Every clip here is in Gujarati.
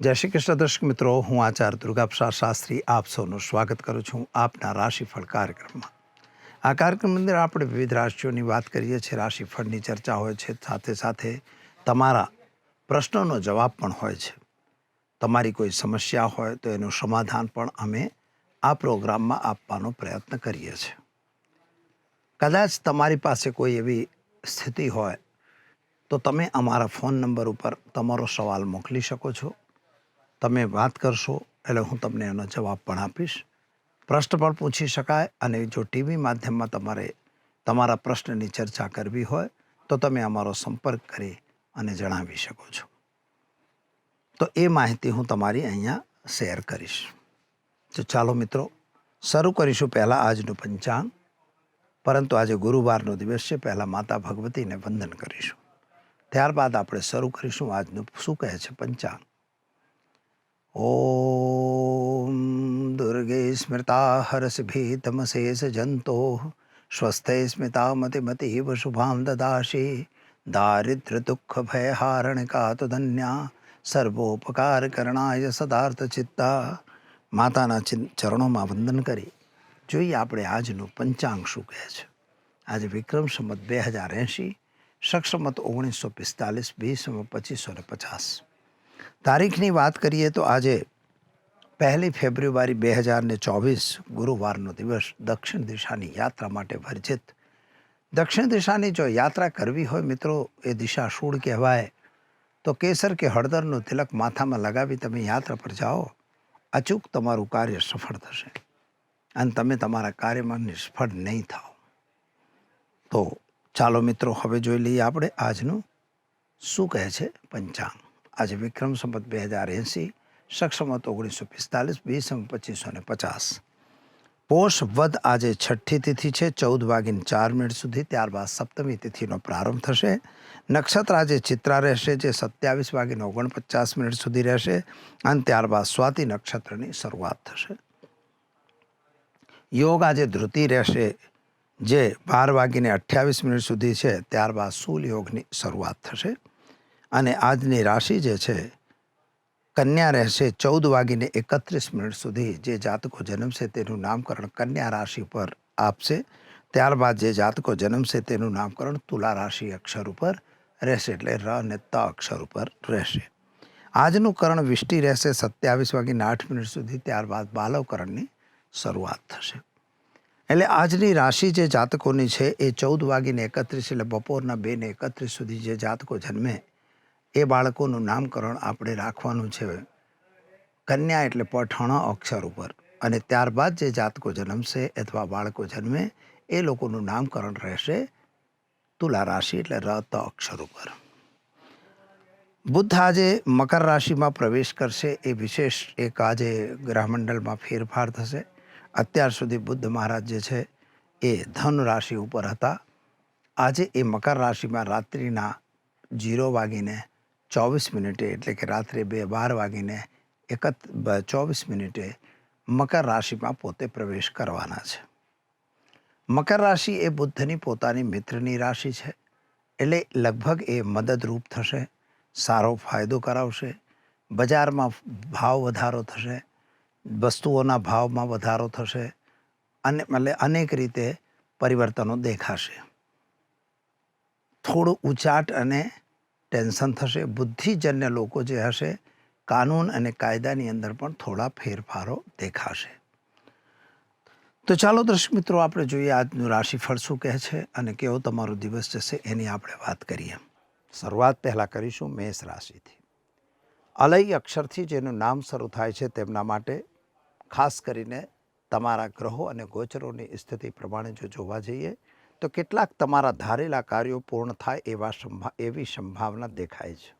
જય શ્રી કૃષ્ણ દર્શક મિત્રો, હું આચાર્ય દુર્ગાપ્રસાદ શાસ્ત્રી, આપ સૌનું સ્વાગત કરું છું આપના રાશિફળ કાર્યક્રમમાં. આ કાર્યક્રમ અંદર આપણે વિવિધ રાશિઓની વાત કરીએ છીએ. રાશિફળની ચર્ચા હોય છે, સાથે સાથે તમારા પ્રશ્નોનો જવાબ પણ હોય છે. તમારી કોઈ સમસ્યા હોય તો એનું સમાધાન પણ અમે આ પ્રોગ્રામમાં આપવાનો પ્રયત્ન કરીએ છીએ. કદાચ તમારી પાસે કોઈ એવી સ્થિતિ હોય તો તમે અમારા ફોન નંબર ઉપર તમારો સવાલ મોકલી શકો છો. તમે વાત કરશો એટલે હું તમને એનો જવાબ પણ આપીશ. પ્રશ્ન પણ પૂછી શકાય અને જો ટીવી માધ્યમમાં તમારે તમારા પ્રશ્નની ચર્ચા કરવી હોય તો તમે અમારો સંપર્ક કરી અને જણાવી શકો છો. તો એ માહિતી હું તમારી અહીંયા શેર કરીશ. તો ચાલો મિત્રો, શરૂ કરીશું પહેલાં આજનું પંચાંગ. પરંતુ આજે ગુરુવારનો દિવસ છે, પહેલાં માતા ભગવતીને વંદન કરીશું. ત્યારબાદ આપણે શરૂ કરીશું આજનું શું કહે છે પંચાંગ? ઓમ દુર્ગે સ્મૃતા હરસભીતમશેષ જંતો સ્વસ્થે સ્મિતા મતિમતીવ શુભામ દદાશી દારિદ્ર્ય દુઃખ ભયહારણિકા તો ધન્યા સર્વોપકાર કરણાય સદાર્થ ચિત્તા માતાના ચરણોમાં વંદન કરી જોઈએ આપણે આજનું પંચાંગ શું કહે છે? આજે વિક્રમ સંમત બે હજાર એંશી, સક્ષમત ઓગણીસો પિસ્તાલીસ, બીસમ, પચીસો ને પચાસ. તારીખની વાત કરીએ તો આજે પહેલી ફેબ્રુઆરી બે હજાર ને ચોવીસ ગુરુવારનો દિવસ દક્ષિણ દિશાની યાત્રા માટે વર્જિત. દક્ષિણ દિશાની જો યાત્રા કરવી હોય મિત્રો, એ દિશા શૂળ કહેવાય. તો કેસર કે હળદરનું તિલક માથામાં લગાવી તમે યાત્રા પર જાઓ. અચૂક તમારું કાર્ય સફળ થશે. અને તમે તમારા કાર્યમાં નિષ્ફળ નહીં થાઓ. તો ચાલો મિત્રો, હવે જોઈ લઈએ આપણે આજનું શું કહે છે પંચાંગ. આજે વિક્રમ સંમત બે હજાર એંસી, સક્ષમત ઓગણીસો પિસ્તાલીસ બીસમ પચીસો ને પચાસ. પોષ વદ આજે છઠ્ઠી તિથિ છે, ચૌદ વાગીને ચાર મિનિટ સુધી, ત્યારબાદ સપ્તમી તિથિનો પ્રારંભ થશે. નક્ષત્ર આજે ચિત્રા રહેશે, જે સત્યાવીસ વાગીને ઓગણપચાસ મિનિટ સુધી રહેશે, અને ત્યારબાદ સ્વાતિ નક્ષત્રની શરૂઆત થશે. યોગ આજે ધૃતિ રહેશે, જે બાર વાગીને અઠ્યાવીસ મિનિટ સુધી છે, ત્યારબાદ સૂલ યોગની શરૂઆત થશે. અને આજની રાશિ જે છે, કન્યા રહેશે ચૌદ વાગીને એકત્રીસ મિનિટ સુધી. જે જાતકો જન્મશે તેનું નામકરણ કન્યા રાશિ પર આપશે. ત્યારબાદ જે જાતકો જન્મશે તેનું નામકરણ તુલા રાશિ અક્ષર ઉપર રહેશે એટલે ર અને ત અક્ષર ઉપર રહેશે. આજનું કરણ વિષ્ટિ રહેશે સત્યાવીસ વાગીને આઠ મિનિટ સુધી. ત્યારબાદ બાલવકરણની શરૂઆત થશે. એટલે આજની રાશિ જે જાતકોની છે એ ચૌદ વાગીને એકત્રીસ એટલે બપોરના બે ને એકત્રીસ સુધી જે જાતકો જન્મે એ બાળકોનું નામકરણ આપણે રાખવાનું છે. કન્યા એટલે પઠણ અક્ષર ઉપર. અને ત્યારબાદ જે જાતકો જન્મશે અથવા બાળકો જન્મે, એ લોકોનું નામકરણ રહેશે તુલા રાશિ એટલે રત અક્ષર ઉપર. બુદ્ધ આજે મકર રાશિમાં પ્રવેશ કરશે એ વિશેષ એક આજે ગ્રહમંડળમાં ફેરફાર થશે. અત્યાર સુધી બુદ્ધ મહારાજ જે છે એ ધન રાશિ ઉપર હતા. આજે એ મકર રાશિમાં રાત્રિના જીરો વાગીને ચોવીસ મિનિટે એટલે કે રાત્રે બે, બાર વાગીને એકત ચોવીસ મિનિટે મકર રાશિમાં પોતે પ્રવેશ કરવાના છે. મકર રાશિ એ બુદ્ધની પોતાની મિત્રની રાશિ છે. એટલે લગભગ એ મદદરૂપ થશે, સારો ફાયદો કરાવશે, બજારમાં ભાવ વધારો થશે, વસ્તુઓના ભાવમાં વધારો થશે, અને એટલે અનેક રીતે પરિવર્તનો દેખાશે. થોડું ઉચાટ અને ટેન્શન થશે. બુદ્ધિજન્ય લોકો જે હશે, કાનૂન અને કાયદાની અંદર પણ થોડા ફેરફારો દેખાશે. તો ચાલો દર્શક મિત્રો, આપણે જોઈએ આજનું રાશિફળ શું કહે છે અને કેવો તમારો દિવસ જશે એની આપણે વાત કરીએ. શરૂઆત પહેલાં કરીશું મેષ રાશિથી. અલય અક્ષરથી જેનું નામ શરૂ થાય છે તેમના માટે ખાસ કરીને તમારા ગ્રહો અને ગોચરોની સ્થિતિ પ્રમાણે જો જોવા જઈએ તો કેટલાક તમારા ધારેલા કાર્યો પૂર્ણ થાય એવા સંભા, એવી સંભાવના દેખાય છે.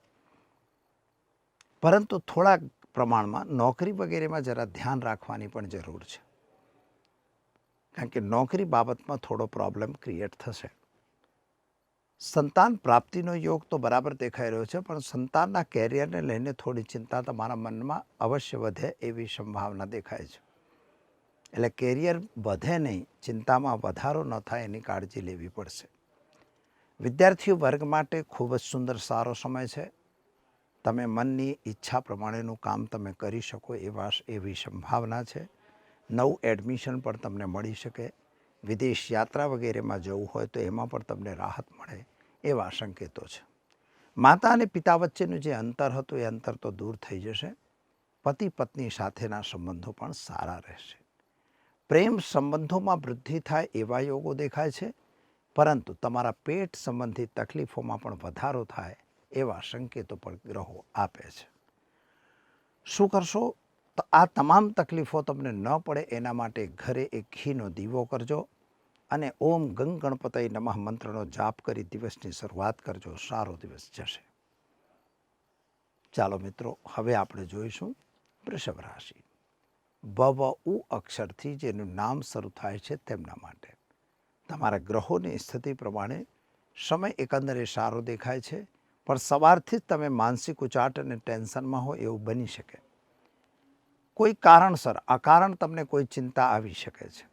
પરંતુ થોડાક પ્રમાણમાં નોકરી વગેરેમાં જરા ધ્યાન રાખવાની પણ જરૂર છે. કારણ કે નોકરી બાબતમાં થોડો પ્રોબ્લેમ ક્રિએટ થશે. સંતાન પ્રાપ્તિનો યોગ તો બરાબર દેખાઈ રહ્યો છે, પણ સંતાનના કેરિયરને લઈને થોડી ચિંતા તમારા મનમાં અવશ્ય વધે એવી સંભાવના દેખાય છે. એટલે કેરિયર વધે નહીં, ચિંતામાં વધારો ન થાય એની કાળજી લેવી પડશે. વિદ્યાર્થીઓ વર્ગ માટે ખૂબ જ સુંદર સારો સમય છે. તમે મનની ઈચ્છા પ્રમાણેનું કામ તમે કરી શકો એવા એવી સંભાવના છે. નવું એડમિશન પણ તમને મળી શકે. વિદેશ યાત્રા વગેરેમાં જવું હોય તો એમાં પણ તમને રાહત મળે એવા સંકેતો છે. માતા અને પિતા વચ્ચેનું જે અંતર હતું એ અંતર તો દૂર થઈ જશે. પતિ પત્ની સાથેના સંબંધો પણ સારા રહેશે. પ્રેમ સંબંધોમાં વૃદ્ધિ થાય એવા યોગો દેખાય છે, પરંતુ તમારા પેટ સંબંધિત તકલીફોમાં પણ વધારો થાય એવા સંકેતો પણ ગ્રહો આપે છે. શું કરશો? તો આ તમામ તકલીફો તમને ન પડે એના માટે ઘરે એક ઘીનો દીવો કરજો અને ઓમ ગંગ ગણપતય નમઃ મંત્રનો જાપ કરી દિવસની શરૂઆત કરજો. સારો દિવસ જશે. ચાલો મિત્રો, હવે આપણે જોઈશું વૃષભ રાશિ. ભવ ઉ અક્ષરથી જેનું નામ શરૂ થાય છે તેમના માટે. તમારા ગ્રહોની સ્થિતિ પ્રમાણે સમય એકંદરે સારો દેખાય છે, પણ સવારથી જ તમે માનસિક ઉચાટ અને ટેન્શનમાં હો એવું બની શકે. કોઈ કારણસર અકારણ તમને કોઈ ચિંતા આવી શકે છે.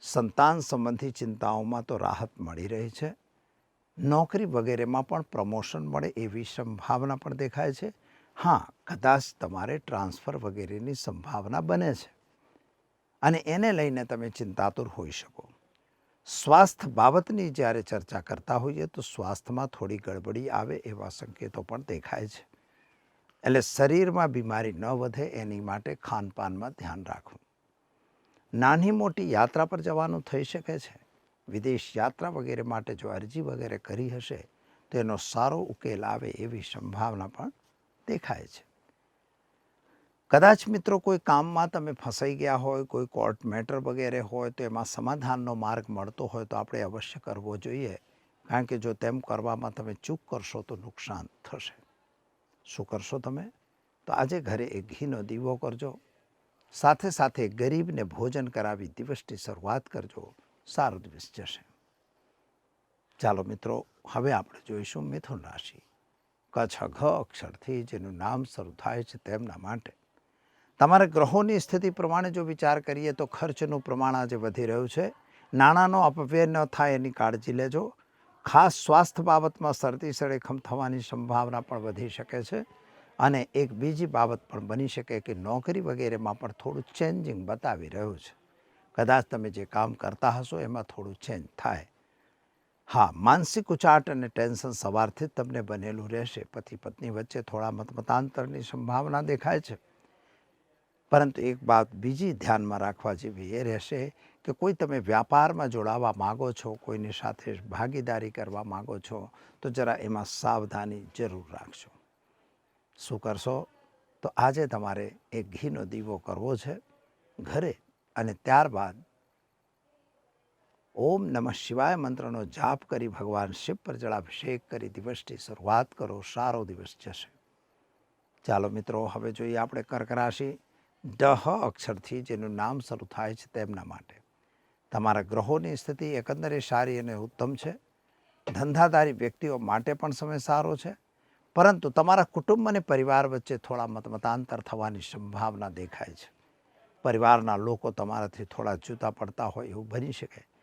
સંતાન સંબંધી ચિંતાઓમાં તો રાહત મળી રહી છે. નોકરી વગેરેમાં પણ પ્રમોશન મળે એવી સંભાવના પણ દેખાય છે. હા, કદાચ તમારે ટ્રાન્સફર વગેરેની સંભાવના બને છે. અને એને લઈને તમે ચિંતાતુર હોઈ શકો. સ્વાસ્થ્ય બાબતની જ્યારે ચર્ચા કરતા હોઈએ તો સ્વાસ્થ્યમાં થોડી ગડબડી આવે એવા સંકેતો પણ દેખાય છે. એટલે શરીરમાં બીમારી ન વધે એની માટે ખાનપાનમાં ધ્યાન રાખવું. નાની મોટી યાત્રા પર જવાનું થઈ શકે છે. વિદેશ યાત્રા વગેરે માટે જો અરજી વગેરે કરી હશે, તો એનો સારો ઉકેલ આવે એવી સંભાવના પણ દેખાય છે. કદાચ મિત્રો કોઈ કામમાં તમે ફસાઈ ગયા હોય, કોઈ કોર્ટ મેટર વગેરે હોય, તો એમાં સમાધાનનો માર્ગ મળતો હોય તો આપણે અવશ્ય કરવો જોઈએ. કારણ કે જો તેમ કરવામાં તમે ચૂક કરશો તો નુકસાન થશે. શું કરશો તમે? તો આજે ઘરે એક ઘીનો દીવો કરજો. સાથે સાથે ગરીબને ભોજન કરાવી દિવસની શરૂઆત કરજો. સારો દિવસ જશે. ચાલો મિત્રો, હવે આપણે જોઈશું મિથુન રાશિ. કચ્છ ઘ અક્ષરથી જેનું નામ શરૂ થાય છે તેમના માટે. તમારા ગ્રહોની સ્થિતિ પ્રમાણે જો વિચાર કરીએ તો ખર્ચનું પ્રમાણ આજે વધી રહ્યું છે. નાણાંનો અપવ્યય ન થાય એની કાળજી લેજો. ખાસ સ્વાસ્થ્ય બાબતમાં શરતી સળેખમ થવાની સંભાવના પણ વધી શકે છે અને એક બીજી બાબત પણ બની શકે કે નોકરી વગેરેમાં પણ થોડું ચેન્જિંગ બતાવી રહ્યું છે. કદાચ તમે જે કામ કરતા હશો એમાં થોડું ચેન્જ થાય. હા, માનસિક ઉચાટ અને ટેન્શન સવારથી જ તમને બનેલું રહેશે. પતિ પત્ની વચ્ચે થોડા મતમતાંતરની સંભાવના દેખાય છે. પરંતુ એક વાત બીજી ધ્યાનમાં રાખવા જેવી એ રહેશે કે કોઈ તમે વ્યાપારમાં જોડાવા માગો છો, કોઈની સાથે ભાગીદારી કરવા માગો છો, તો જરા એમાં સાવધાની જરૂર રાખજો. શું કરશો? તો આજે તમારે એક ઘીનો દીવો કરવો છે ઘરે અને ત્યારબાદ ઓમ નમઃ શિવાય મંત્રનો જાપ કરી ભગવાન શિવ પર જળાભિષેક કરી દિવસની શરૂઆત કરો, સારો દિવસ જશે. ચાલો મિત્રો, હવે જોઈએ આપણે કર્ક રાશિ. ડહ અક્ષરથી જેનું નામ શરૂ થાય છે તેમના માટે. તમારા ગ્રહોની સ્થિતિ એકંદરે સારી અને ઉત્તમ છે. ધંધાધારી વ્યક્તિઓ માટે પણ સમય સારો છે. પરંતુ તમારા કુટુંબ અને પરિવાર વચ્ચે થોડા મતમતાંતર થવાની સંભાવના દેખાય છે. પરિવારના લોકો તમારાથી થોડા જુદા પડતા હોય એવું બની શકે.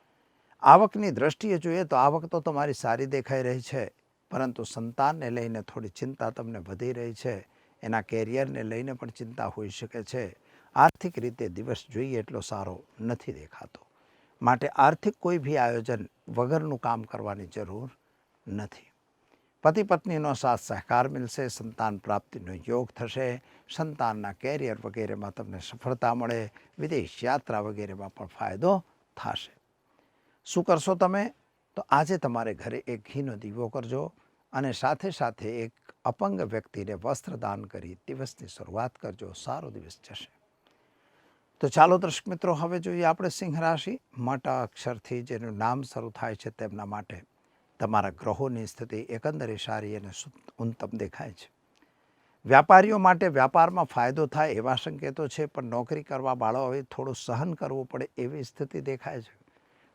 આવકની દ્રષ્ટિએ જોઈએ તો આવક તો તમારી સારી દેખાઈ રહી છે, પરંતુ સંતાનને લઈને થોડી ચિંતા તમને વધી રહી છે. એના કેરિયરને લઈને પણ ચિંતા હોઈ શકે છે. આર્થિક રીતે દિવસ જોઈએ એટલો સારો નથી દેખાતો. માટે આર્થિક કોઈ બી આયોજન વગરનું કામ કરવાની જરૂર નથી. પતિ પત્નીનો સાથ સહકાર મળશે સંતાન પ્રાપ્તિનો યોગ થશે, સંતાનના કેરિયર વગેરેમાં તમને સફળતા મળે, વિદેશ યાત્રા વગેરેમાં પણ ફાયદો થશે. શું કરશો તમે? તો આજે તમારે ઘરે એક ઘીનો દીવો કરજો અને સાથે સાથે એક અપંગ વ્યક્તિને વસ્ત્ર દાન કરી દિવસની શરૂઆત કરજો. સારો દિવસ જશે. તો ચાલો દર્શક મિત્રો, હવે જોઈએ આપણે સિંહ રાશિ. મોટા અક્ષરથી જેનું નામ શરૂ થાય છે તેમના માટે તમારા ગ્રહોની સ્થિતિ એકંદરે સારી અને ઉત્તમ દેખાય છે. વ્યાપારીઓ માટે વ્યાપારમાં ફાયદો થાય એવા સંકેતો છે, પણ નોકરી કરવા વાળાઓએ થોડું સહન કરવું પડે એવી સ્થિતિ દેખાય છે.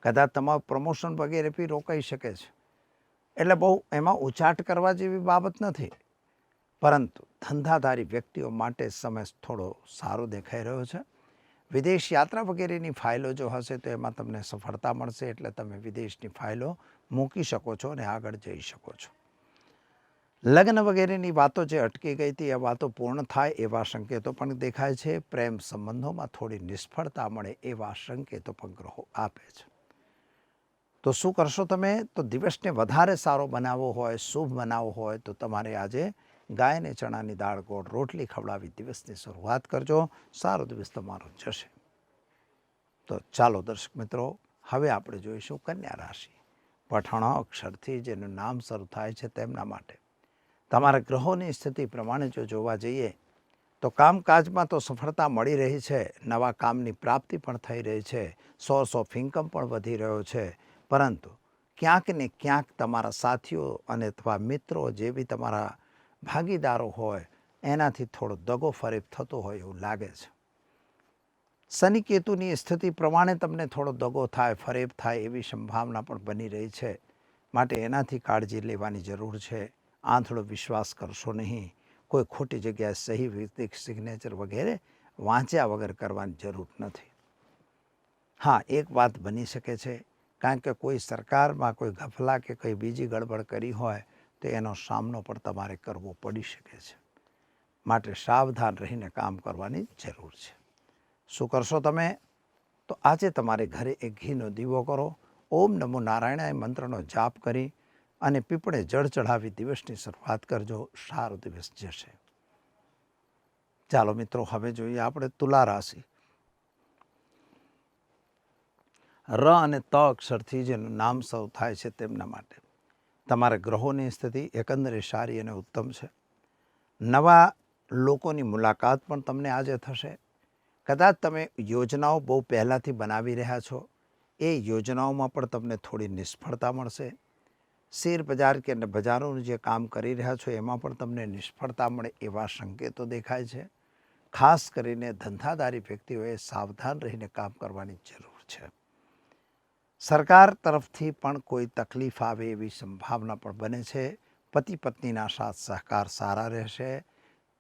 કદાચ તમારું પ્રમોશન વગેરે બી રોકાઈ શકે છે. એટલે બહુ એમાં ઉચાટ કરવા જેવી બાબત નથી. પરંતુ ધંધાધારી વ્યક્તિઓ માટે સમય થોડો સારો દેખાઈ રહ્યો છે. વિદેશ યાત્રા વગેરેની ફાઇલો જો હશે તો એમાં તમને સફળતા મળશે એટલે તમે વિદેશની ફાઇલો મૂકી શકો છો અને આગળ જઈ શકો છો. લગ્ન વગેરેની વાતો જે અટકી ગઈ હતી, એ વાતો પૂર્ણ થાય એવા સંકેતો પણ દેખાય છે. પ્રેમ સંબંધોમાં થોડી નિષ્ફળતા મળે એવા સંકેતો પણ ગ્રહો આપે છે. તો શું કરશો તમે? તો દિવસને વધારે સારો બનાવવો હોય, શુભ બનાવવો હોય, તો તમારે આજે ગાયને ચણાની દાળ, ગોળ, રોટલી ખવડાવી દિવસની શરૂઆત કરજો. સારો દિવસ તમારો જશે. તો ચાલો દર્શક મિત્રો, હવે આપણે જોઈશું કન્યા રાશિ. પઠાણા અક્ષરથી જેનું નામ શરૂ થાય છે તેમના માટે. તમારા ગ્રહોની સ્થિતિ પ્રમાણે જો જોવા જઈએ, તો કામકાજમાં તો સફળતા મળી રહી છે. નવા કામની પ્રાપ્તિ પણ થઈ રહી છે. સોર્સ ઓફ ઇન્કમ પણ વધી રહ્યો છે. પરંતુ ક્યાંક ને ક્યાંક તમારા સાથીઓ અને અથવા મિત્રો જે બી તમારા ભાગીદારો હોય, એનાથી થોડો દગો ફરેબ થતો હોય એવું લાગે છે. શનિ કેતુની સ્થિતિ પ્રમાણે તમને થોડો દગો થાય, ફરેબ થાય એવી સંભાવના પણ બની રહી છે. માટે એનાથી કાળજી લેવાની જરૂર છે. આંધળો વિશ્વાસ કરશો નહીં. કોઈ ખોટી જગ્યાએ સહી વિધિક સિગ્નેચર વગેરે વાંચ્યા વગર કરવાની જરૂર નથી. હા, એક વાત બની શકે છે. કારણ કે કોઈ સરકારમાં કોઈ ગફલા કે કોઈ બીજી ગડબડ કરી હોય, તો એનો સામનો પણ તમારે કરવો પડી શકે છે. માટે સાવધાન રહીને કામ કરવાની જરૂર છે. શું કરશો તમે? તો આજે તમારે ઘરે એક ઘીનો દીવો કરો. ઓમ નમો નારાયણાય મંત્રનો જાપ કરી અને પીપળે જળ ચઢાવી દિવસની શરૂઆત કરજો. સારો દિવસ જશે. ચાલો મિત્રો, હવે જોઈએ આપણે તુલા રાશિ. ર અને ત અક્ષરથી જેનું નામ સૌ થાય છે તેમના માટે. તમારા ગ્રહોની સ્થિતિ એકંદરે સારી અને ઉત્તમ છે. નવા લોકોની મુલાકાત પણ તમને આજે થશે. કદાચ તમે યોજનાઓ બહુ પહેલાંથી બનાવી રહ્યા છો. એ યોજનાઓમાં પણ તમને થોડી નિષ્ફળતા મળશે. શેર બજાર કે બજારોનું જે કામ કરી રહ્યા છો એમાં પણ તમને નિષ્ફળતા મળે એવા સંકેતો દેખાય છે. ખાસ કરીને ધંધાદારી વ્યક્તિઓએ સાવધાન રહીને કામ કરવાની જરૂર છે. સરકાર તરફથી પણ કોઈ તકલીફ આવે એવી સંભાવના પણ બને છે. પતિ પત્નીના સાથ સહકાર સારા રહેશે.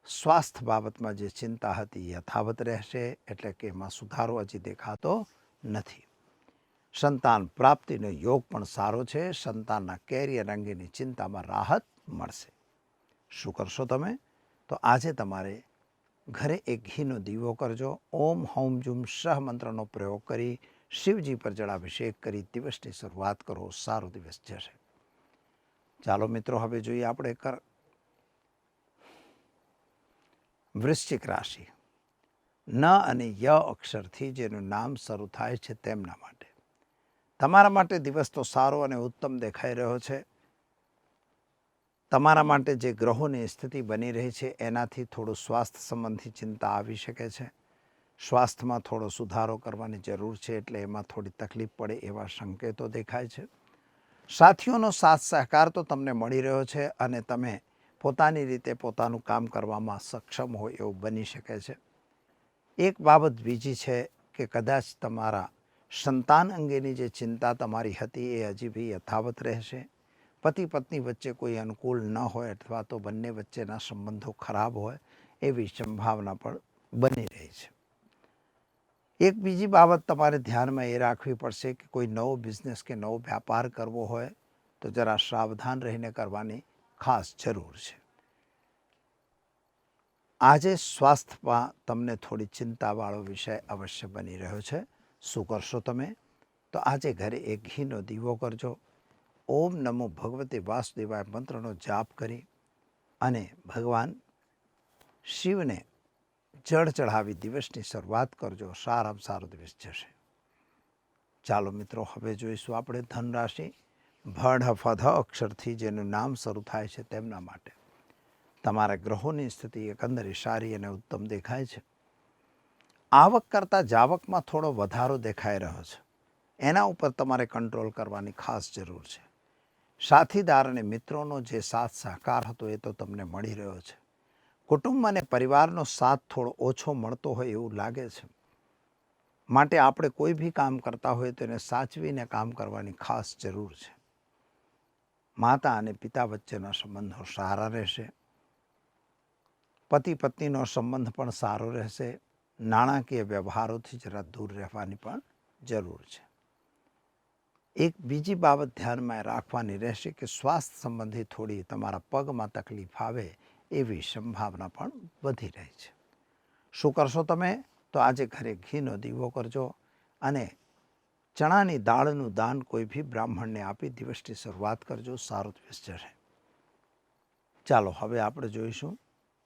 સ્વાસ્થ્ય બાબતમાં જે ચિંતા હતી યથાવત રહેશે, એટલે કે એમાં સુધારો હજી દેખાતો નથી. સંતાન પ્રાપ્તિનો યોગ પણ સારો છે. સંતાનના કેરિયર અંગેની ચિંતામાં રાહત મળશે. શું કરશો તમે? તો આજે તમારે ઘરે એક ઘીનો દીવો કરજો. ઓમ, હોમ, જુમ સહ મંત્રનો પ્રયોગ કરી શિવજી પર જળાભિષેક કરી દિવસની શરૂઆત કરો, સારો દિવસ જશે. ચાલો મિત્રો, હવે જોઈએ આપણે કર વૃશ્ચિક રાશિ. ન અને ય અક્ષરથી જેનું નામ શરૂ થાય છે તેમના માટે. તમારા માટે દિવસ તો સારો અને ઉત્તમ દેખાઈ રહ્યો છે. તમારા માટે જે ગ્રહોની સ્થિતિ બની રહી છે, એનાથી થોડું સ્વાસ્થ્ય સંબંધી ચિંતા આવી શકે છે. સ્વાસ્થ્યમાં થોડો સુધારો કરવાની જરૂર છે એટલે એમાં થોડી તકલીફ પડે એવા સંકેતો દેખાય છે. સાથીઓનો સાથ સહકાર તો તમને મળી રહ્યો છે અને તમે પોતાની રીતે પોતાનું કામ કરવામાં સક્ષમ હોય એવું બની શકે છે. એક બાબત બીજી છે કે કદાચ તમારા સંતાન અંગેની જે ચિંતા તમારી હતી એ હજી બી યથાવત રહેશે. પતિ પત્ની વચ્ચે કોઈ અનુકૂળ ન હોય અથવા તો બંને વચ્ચેના સંબંધો ખરાબ હોય એવી સંભાવના પણ બની રહી છે. એક બીજી બાબત તમારે ધ્યાનમાં એ રાખવી પડશે કે કોઈ નવો બિઝનેસ કે નવો વ્યાપાર કરવો હોય તો જરા સાવધાન રહીને કરવાની ખાસ જરૂર છે. આજે સ્વાસ્થ્યમાં તમને થોડી ચિંતાવાળો વિષય અવશ્ય બની રહ્યો છે. શું કરશો તમે? તો આજે ઘરે એક ઘીનો દીવો કરજો. ઓમ નમો ભગવતે વાસુદેવાય મંત્રનો જાપ કરી અને ભગવાન શિવને જળ ચઢાવી દિવસની શરૂઆત કરજો. સારામાં સારો દિવસ જશે. ચાલો મિત્રો, હવે જોઈશું આપણે ધનરાશિ. ભડ ફધ અક્ષરથી જેનું નામ શરૂ થાય છે તેમના માટે. તમારા ગ્રહોની સ્થિતિ એકંદરે સારી અને ઉત્તમ દેખાય છે. આવક કરતાં જાવકમાં થોડો વધારો દેખાઈ રહ્યો છે. એના ઉપર તમારે કંટ્રોલ કરવાની ખાસ જરૂર છે. સાથીદાર અને મિત્રોનો જે સાથ સહકાર હતો એ તો તમને મળી રહ્યો છે. કુટુંબ અને પરિવારનો સાથ થોડો ઓછો મળતો હોય એવું લાગે છે. માટે આપણે કોઈ બી કામ કરતા હોય તો એને સાચવીને કામ કરવાની ખાસ જરૂર છે. માતા અને પિતા વચ્ચેના સંબંધો સારા રહેશે. પતિ પત્નીનો સંબંધ પણ સારો રહેશે. નાણાકીય વ્યવહારોથી જરા દૂર રહેવાની પણ જરૂર છે. એક બીજી બાબત ધ્યાનમાં રાખવાની રહેશે કે સ્વાસ્થ્ય સંબંધી થોડી તમારા પગમાં તકલીફ આવે એવી સંભાવના પણ વધી રહી છે. શું કરશો તમે? તો આજે ઘરે ઘીનો દીવો કરજો અને ચણાની દાળનું દાન કોઈ બી બ્રાહ્મણને આપી દિવસની શરૂઆત કરજો. સારો દિવસ જશે ચાલો, હવે આપણે જોઈશું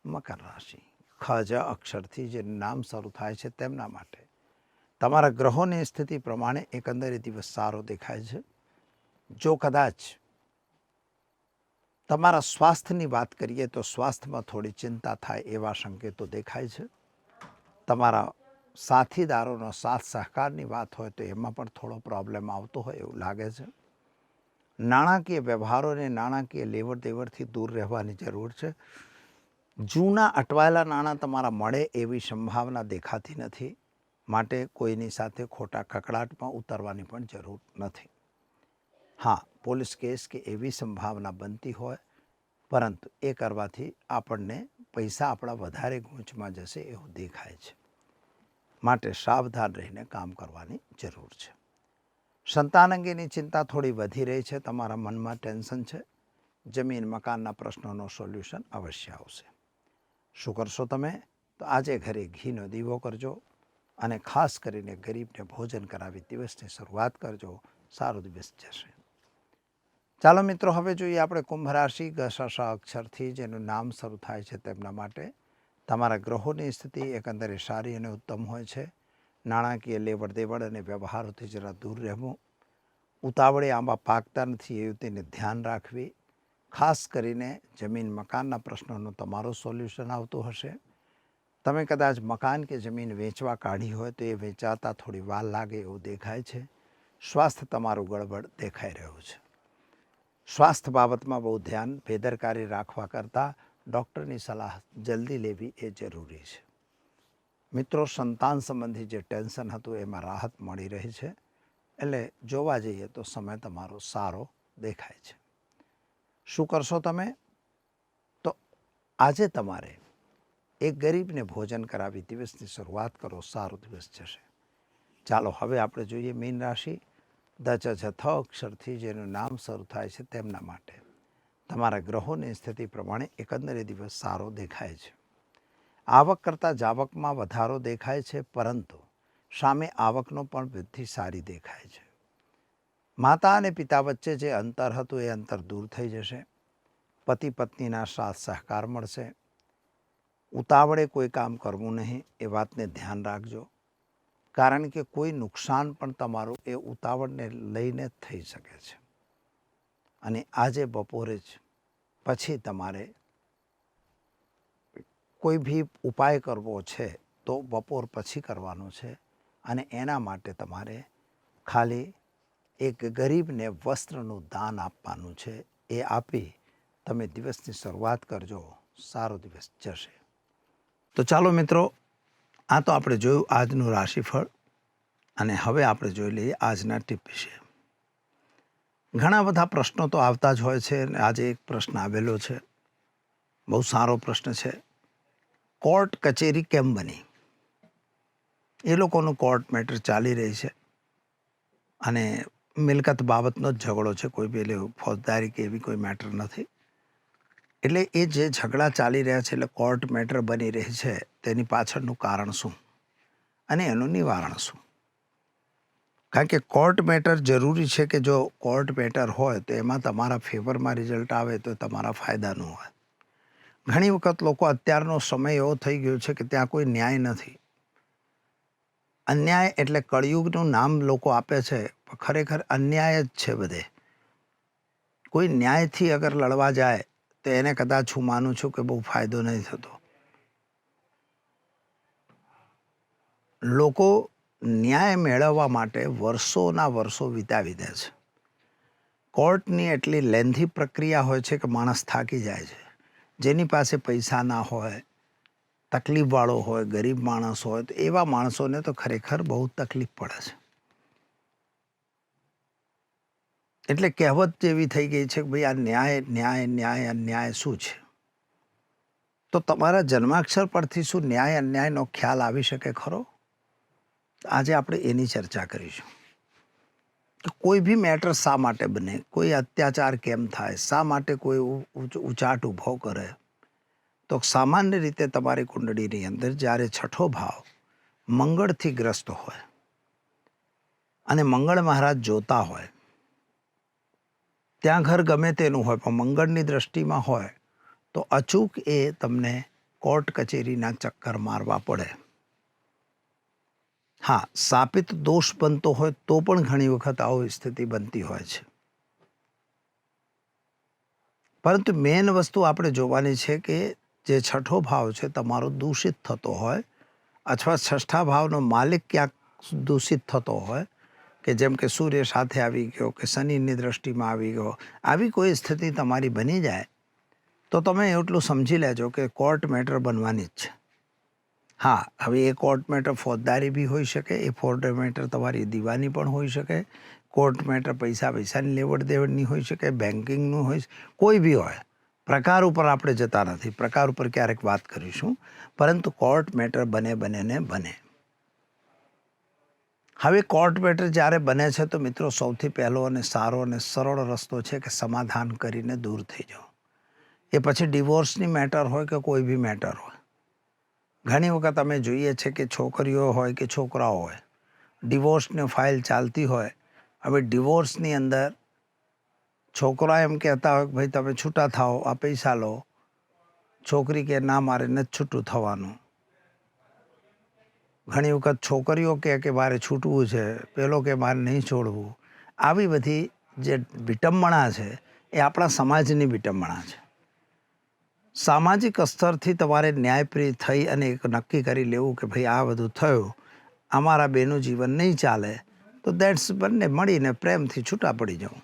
મકર રાશિ. ખજ અક્ષરથી જે નામ શરૂ થાય છે તેમના માટે. તમારા ગ્રહોની સ્થિતિ પ્રમાણે એકંદરે દિવસ સારો દેખાય છે. જો કદાચ તમારા સ્વાસ્થ્યની વાત કરીએ તો સ્વાસ્થ્યમાં થોડી ચિંતા થાય એવા સંકેતો દેખાય છે. તમારા સાથીદારોનો સાથ સહકારની વાત હોય તો એમાં પણ થોડો પ્રોબ્લેમ આવતો હોય એવું લાગે છે. નાણાકીય વ્યવહારોને નાણાકીય લેવડ દેવડથી દૂર રહેવાની જરૂર છે. જૂના અટવાયેલા નાણાં તમારા મળે એવી સંભાવના દેખાતી નથી. માટે કોઈની સાથે ખોટા કકડાટમાં ઉતરવાની પણ જરૂર નથી. હા, પોલીસ કેસ કે એવી સંભાવના બનતી હોય, પરંતુ એ કરવાથી આપણને પૈસા આપણા વધારે ગૂંચમાં જશે એવું દેખાય છે. માટે સાવધાન રહીને કામ કરવાની જરૂર છે. સંતાન અંગેની ચિંતા થોડી વધી રહી છે, તમારા મનમાં ટેન્શન છે. જમીન, મકાનના પ્રશ્નોનો સોલ્યુશન અવશ્ય આવશે. શું કરશો તમે? તો આજે ઘરે ઘીનો દીવો કરજો અને ખાસ કરીને ગરીબને ભોજન કરાવી દિવસની શરૂઆત કરજો. સારો દિવસ જશે. ચાલો મિત્રો, હવે જોઈએ આપણે કુંભ રાશિ ગશા અક્ષરથી જેનું નામ શરૂ થાય છે તેમના માટે. તમારા ગ્રહોની સ્થિતિ એકંદરે સારી અને ઉત્તમ હોય છે. નાણાકીય લેવડ દેવડ અને વ્યવહારોથી જરા દૂર રહેવું. ઉતાવળે આંબા પાકતા નથી એવું તેને ધ્યાન રાખવી. ખાસ કરીને જમીન મકાનના પ્રશ્નોનું તમારું સોલ્યુશન આવતું હશે. તમે કદાચ મકાન કે જમીન વેચવા કાઢી હોય તો એ વેચાતા થોડી વાર લાગે એવું દેખાય છે. સ્વાસ્થ્ય તમારું ગડબડ દેખાઈ રહ્યું છે. સ્વાસ્થ્ય બાબતમાં બહુ ધ્યાન બેદરકારી રાખવા કરતાં ડૉક્ટરની સલાહ જલ્દી લેવી એ જરૂરી છે. મિત્રો, સંતાન સંબંધી જે ટેન્શન હતું એમાં રાહત મળી રહી છે. એટલે જોવા જઈએ તો સમય તમારો સારો દેખાય છે. શું કરશો તમે? તો આજે તમારે એક ગરીબને ભોજન કરાવી દિવસની શરૂઆત કરો, સારો દિવસ જશે. ચાલો, હવે આપણે જોઈએ મીન રાશિ. દચ છ અક્ષરથી જેનું નામ શરૂ થાય છે તેમના માટે. તમારા ગ્રહોની સ્થિતિ પ્રમાણે એકંદરે દિવસ સારો દેખાય છે. આવક કરતાં જાવકમાં વધારો દેખાય છે, પરંતુ સામે આવકનો પણ વૃદ્ધિ સારી દેખાય છે. માતા અને પિતા વચ્ચે જે અંતર હતું એ અંતર દૂર થઈ જશે. પતિ પત્નીના સાથ સહકાર મળશે. ઉતાવળે કોઈ કામ કરવું નહીં, એ વાતને ધ્યાન રાખજો. કારણ કે કોઈ નુકસાન પણ તમારું એ ઉતાવળને લઈને થઈ શકે છે. અને આજે બપોરે જ પછી તમારે કોઈ બી ઉપાય કરવો છે તો બપોર પછી કરવાનો છે અને એના માટે તમારે ખાલી એક ગરીબને વસ્ત્રનું દાન આપવાનું છે એ આપી તમે દિવસની શરૂઆત કરજો, સારો દિવસ જશે. તો ચાલો મિત્રો આ તો આપણે જોયું આજનું રાશિફળ અને હવે આપણે જોઈ લઈએ આજના ટીપ વિશે. ઘણા બધા પ્રશ્નો તો આવતા જ હોય છે અને આજે એક પ્રશ્ન આવેલો છે. બહુ સારો પ્રશ્ન છે. કોર્ટ કચેરી કેમ બની? એ લોકોનું કોર્ટ મેટર ચાલી રહી છે. અને મિલકત બાબતનો જ ઝઘડો છે. કોઈ પેલી ફોજદારી કે એવી કોઈ મેટર નથી. એટલે એ જે ઝઘડા ચાલી રહ્યા છે, એટલે કોર્ટ મેટર બની રહી છે, તેની પાછળનું કારણ શું? અને એનું નિવારણ શું? કારણ કે કોર્ટ મેટર જરૂરી છે કે જો કોર્ટ મેટર હોય, તો એમાં તમારા ફેવરમાં રિઝલ્ટ આવે તો તમારા ફાયદાનું હોય. ઘણી વખત લોકો અત્યારનો સમય એવો થઈ ગયો છે કે ત્યાં કોઈ ન્યાય નથી. અન્યાય એટલે કળિયુગનું નામ લોકો આપે છે ખરેખર અન્યાય જ છે બધે. કોઈ ન્યાયથી અગર લડવા જાય તો એને કદાચ હું માનું છું કે બહુ ફાયદો નહીં થતો. લોકો ન્યાય મેળવવા માટે વર્ષોના વર્ષો વિતાવી દે છે. કોર્ટની એટલી લેન્ધી પ્રક્રિયા હોય છે કે માણસ થાકી જાય છે. જેની પાસે પૈસા ના હોય, તકલીફવાળો હોય, ગરીબ માણસ હોય, તો એવા માણસોને તો ખરેખર બહુ તકલીફ પડે છે. એટલે કહેવત જેવી થઈ ગઈ છે કે ભાઈ આ ન્યાય ન્યાય ન્યાય, અન્યાય શું છે? તો તમારા જન્માક્ષર પરથી શું ન્યાય, અન્યાયનો ખ્યાલ આવી શકે ખરો? આજે આપણે એની ચર્ચા કરીશું. કોઈ બી મેટર શા માટે બને? કોઈ અત્યાચાર કેમ થાય? શા માટે કોઈ ઉચાટ ઊભો કરે? તો સામાન્ય રીતે તમારી કુંડળીની અંદર જ્યારે છઠ્ઠો ભાવ મંગળથી ગ્રસ્ત હોય અને મંગળ મહારાજ જોતા હોય ત્યાં ઘર ગમે તેનું હોય, પણ મંગળની દ્રષ્ટિમાં હોય, તો અચૂક એ તમને કોર્ટ કચેરીના ચક્કર મારવા પડે. હા સાપિત દોષ બનતો હોય તો પણ ઘણી વખત આવી સ્થિતિ બનતી હોય છે. પરંતુ મેન વસ્તુ આપણે જોવાની છે કે જે છઠ્ઠો ભાવ છે, તમારો દૂષિત થતો હોય, અથવા છઠ્ઠા ભાવનો માલિક ક્યાંક દૂષિત થતો હોય કે જેમ કે સૂર્ય સાથે આવી ગયો કે શનિની દ્રષ્ટિમાં આવી ગયો, આવી કોઈ સ્થિતિ તમારી બની જાય, તો તમે એટલું સમજી લેજો કે કોર્ટ મેટર બનવાની જ છે. હા, હવે એ કોર્ટ મેટર ફોજદારી બી હોઈ શકે, એ ફોર્ટ મેટર તમારી દીવાની પણ હોઈ શકે, કોર્ટ મેટર પૈસા પૈસાની લેવડ દેવડની હોઈ શકે, બેન્કિંગનું હોય, કોઈ બી હોય, પ્રકાર ઉપર આપણે જતા નથી, પ્રકાર ઉપર ક્યારેક વાત કરીશું, પરંતુ કોર્ટ મેટર બને બને ને બને. હવે કોર્ટ મેટર જ્યારે બને છે તો મિત્રો સૌથી પહેલો અને સારો અને સરળ રસ્તો છે કે સમાધાન કરીને દૂર થઈ જાઓ. એ પછી ડિવોર્સની મેટર હોય કે કોઈ બી મેટર હોય. ઘણી વખત અમે જોઈએ છે કે છોકરીઓ હોય કે છોકરાઓ હોય, ડિવોર્સની ફાઇલ ચાલતી હોય, હવે ડિવોર્સની અંદર છોકરા એમ કહેતા હોય કે ભાઈ, તમે છૂટા થાઓ, આ પૈસા લો. છોકરી કે ના, મારે નથી છૂટું થવાનું. ઘણી વખત છોકરીઓ કહે કે મારે છૂટવું છે, પેલો કે મારે નહીં છોડવું. આવી બધી જે વિટંબણા છે, એ આપણા સમાજની વિટંબણા છે. સામાજિક સ્તરથી તમારે ન્યાયપ્રિય થઈ અને એક નક્કી કરી લેવું કે ભાઈ આ બધું થયું, અમારા બેનું જીવન નહીં ચાલે, તો દેટ્સ બંને મળીને પ્રેમથી છૂટા પડી જવું.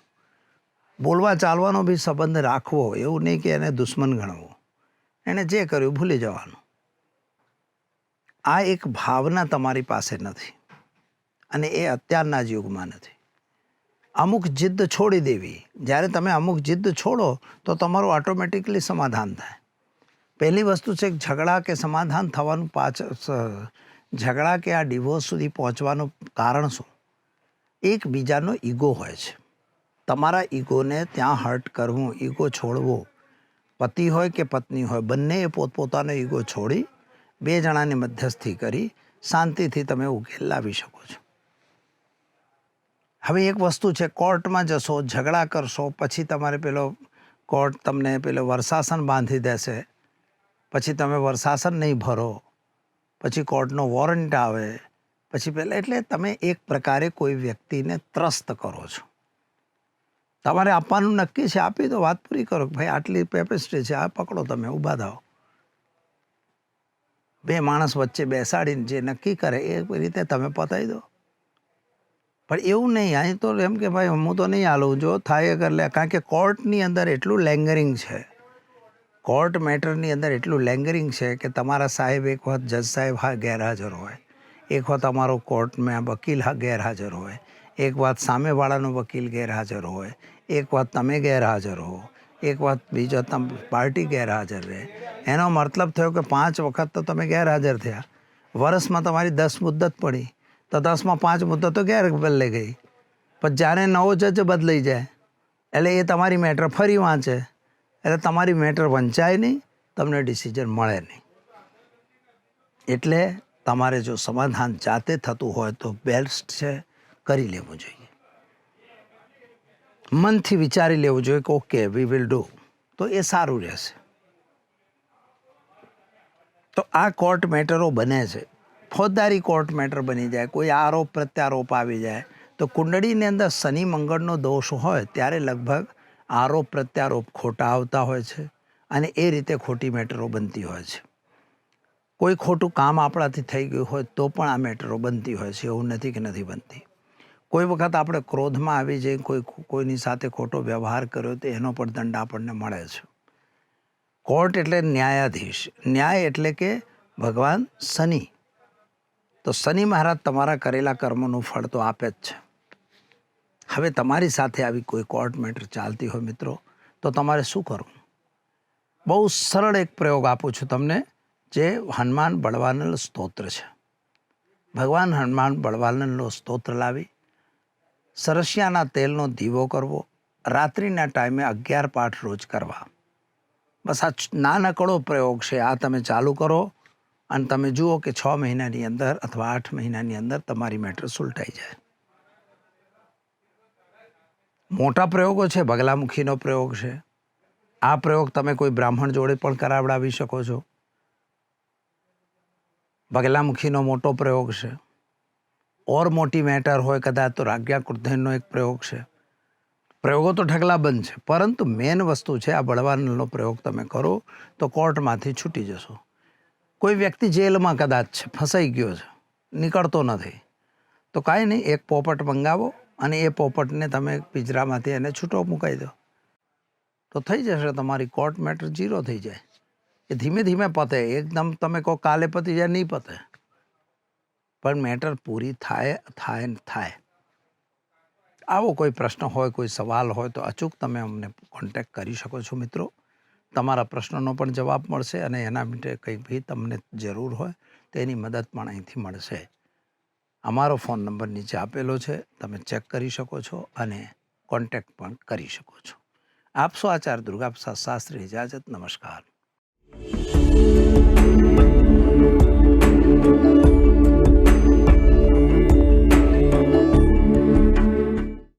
બોલવા ચાલવાનો બી સંબંધ રાખવો, એવું નહીં કે એને દુશ્મન ગણવો. એણે જે કર્યું ભૂલી જવાનું. આ એક ભાવના તમારી પાસે નથી અને એ અત્યારના જ યુગમાં નથી. અમુક જિદ્દ છોડી દેવી. જ્યારે તમે અમુક જિદ્દ છોડો, તો તમારું ઓટોમેટિકલી સમાધાન થાય. પહેલી વસ્તુ છે કે ઝઘડા કે સમાધાન થવાનું પાછ ઝઘડા કે આ ડિવોર્સ સુધી પહોંચવાનું કારણ શું? એકબીજાનો ઈગો હોય છે. તમારા ઈગોને ત્યાં હર્ટ કરવું, ઈગો છોડવો. પતિ હોય કે પત્ની હોય, બંનેએ પોતપોતાનો ઈગો છોડી બે જણાની મધ્યસ્થી કરી શાંતિથી તમે ઉકેલ લાવી શકો છો. હવે એક વસ્તુ છે, કોર્ટમાં જશો, ઝઘડા કરશો, પછી તમારે પેલો કોર્ટ તમને પેલો વર્ષાસન બાંધી દેશે, પછી તમે વર્ષાસન નહીં ભરો, પછી કોર્ટનો વોરંટ આવે, પછી પહેલાં એટલે તમે એક પ્રકારે કોઈ વ્યક્તિને ત્રસ્ત કરો છો. તમારે આપવાનું નક્કી છે, આપી દો વાત પૂરી કરો ભાઈ આટલી પેપેસ્ટ્રી છે, આ પકડો તમે, ઊભા થાઓ. બે માણસ વચ્ચે બેસાડીને જે નક્કી કરે એ રીતે તમે પતાવી દો. પણ એવું નહીં, અહીં તો એમ કે ભાઈ, હું તો નહીં હાલું જો થાય અગર લે, કારણ કે કોર્ટની અંદર એટલું લેંગરિંગ છે. કોર્ટ મેટરની અંદર એટલું લેંગરિંગ છે કે તમારા સાહેબ એક વખત જજ સાહેબ હા ગેરહાજર હોય. એક વખત અમારો કોર્ટમાં વકીલ હા ગેરહાજર હોય. એક વાત સામેવાળાનો વકીલ ગેરહાજર હોય. એક વાત તમે ગેરહાજર હો. એક વાત બીજો, તમે પાર્ટી ગેરહાજર રહે. એનો મતલબ થયો કે પાંચ વખત તો તમે ગેરહાજર થયા. વર્ષમાં તમારી દસ મુદ્દત પડી. તો દસમાં પાંચ મુદ્દતો ગેર બદલાઈ ગઈ? પણ જ્યારે નવો જજ બદલાઈ જાય, એટલે એ તમારી મેટર ફરી વાંચે. એટલે તમારી મેટર વંચાય નહીં, તમને ડિસિઝન મળે નહીં. એટલે તમારે જો સમાધાન જાતે થતું હોય તો બેસ્ટ છે, કરી લેવું જોઈએ. મનથી વિચારી લેવું જોઈએ કે, ઓકે વી વિલ ડુ તો એ સારું રહેશે. તો આ કોર્ટ મેટરો બને છે. ફોજદારી કોર્ટ મેટર બની જાય, કોઈ આરોપ પ્રત્યારોપ આવી જાય. તો કુંડળીની અંદર શનિ મંગળનો દોષ હોય, ત્યારે લગભગ આરોપ પ્રત્યારોપ ખોટા આવતા હોય છે અને એ રીતે ખોટી મેટરો બનતી હોય છે. કોઈ ખોટું કામ આપણાથી થઈ ગયું હોય તો પણ આ મેટરો બનતી હોય છે, એવું નથી કે નથી બનતી. કોઈ વખત આપણે ક્રોધમાં આવી જઈ કોઈ કોઈની સાથે ખોટો વ્યવહાર કર્યો તો એનો પણ દંડ આપણને મળે છે. કોર્ટ એટલે ન્યાયાધીશ. ન્યાય એટલે કે ભગવાન શનિ. તો શનિ મહારાજ તમારા કરેલા કર્મનું ફળ તો આપે જ છે. હવે તમારી સાથે આવી કોઈ કોર્ટ મેટર ચાલતી હોય મિત્રો, તો તમારે શું કરવું? બહુ સરળ એક પ્રયોગ આપું છું તમને, જે હનુમાન બળવાનલ સ્તોત્ર છે. ભગવાન હનુમાન બળવાનલનો સ્તોત્ર લાવી સરસિયાના તેલનો દીવો કરવો, રાત્રિના ટાઈમે અગિયાર પાઠ રોજ કરવા. બસ આ નાનકડો પ્રયોગ છે. આ તમે ચાલુ કરો અને તમે જુઓ કે છ મહિનાની અંદર અથવા આઠ મહિનાની અંદર તમારી મેટર સુલટાઈ જાય. મોટા પ્રયોગો છે, બગલામુખીનો પ્રયોગ છે. આ પ્રયોગ તમે કોઈ બ્રાહ્મણ જોડે પણ કરાવડાવી શકો છો. બગલામુખીનો મોટો પ્રયોગ છે. ઓર મોટી મેટર હોય કદાચ તો રાજ્ઞા કૃતજ્ઞનો એક પ્રયોગ છે. પ્રયોગો તો ઢગલાબંધ છે, પરંતુ મેન વસ્તુ છે આ બળવાનનો પ્રયોગ તમે કરો તો કોર્ટમાંથી છૂટી જશો. કોઈ વ્યક્તિ જેલમાં કદાચ છે, ફસાઈ ગયો છે, નીકળતો નથી, તો કાંઈ નહીં, એક પોપટ મંગાવો અને એ પોપટને તમે પિંજરામાંથી એને છૂટો મુકાઈ દો. તો થઈ જશે, તમારી કોર્ટ મેટર જીરો થઈ જાય. એ ધીમે ધીમે પતે, એકદમ તમે કહો કાલે પતી જાય, નહીં પતે. પણ મેટર પૂરી થાય થાય થાય. આવો કોઈ પ્રશ્ન હોય, કોઈ સવાલ હોય તો અચૂક તમે અમને કોન્ટેક્ટ કરી શકો છો મિત્રો. તમારા પ્રશ્નનો પણ જવાબ મળશે અને એના માટે કંઈ બી તમને જરૂર હોય તો એની મદદ પણ અહીંથી મળશે. અમારો ફોન નંબર નીચે આપેલો છે, તમે ચેક કરી શકો છો અને કોન્ટેક્ટ પણ કરી શકો છો. આપશો આચાર્ય દુર્ગાપ્રસાદ શાસ્ત્રી ઇજાજત નમસ્કાર.